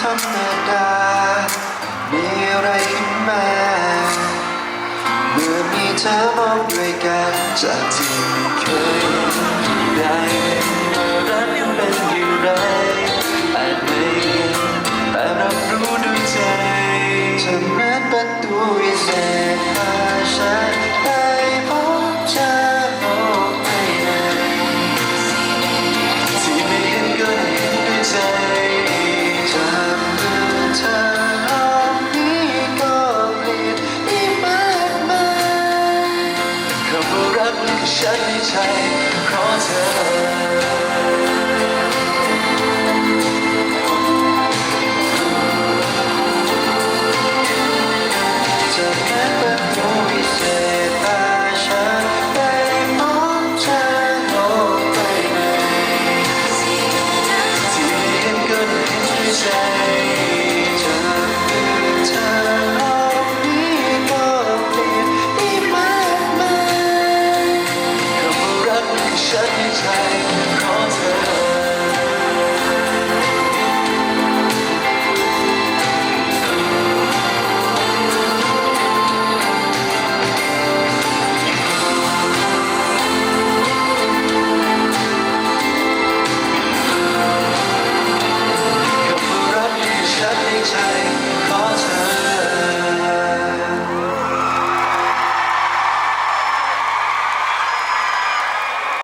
ธรรมดา มีอะไรขึ้นมา เมื่อมีเธอมองด้วยกันจากที่เคยได้รักนั้นเป็นอย่างไรอาจไม่เห็นแต่รับรู้ด้วยใจเธอเหมือนประตูวิเศษพาฉัน ฉันในใจเพราะเธอจะแค่เป็นผู้วิเศษพาฉันไปมองเจอ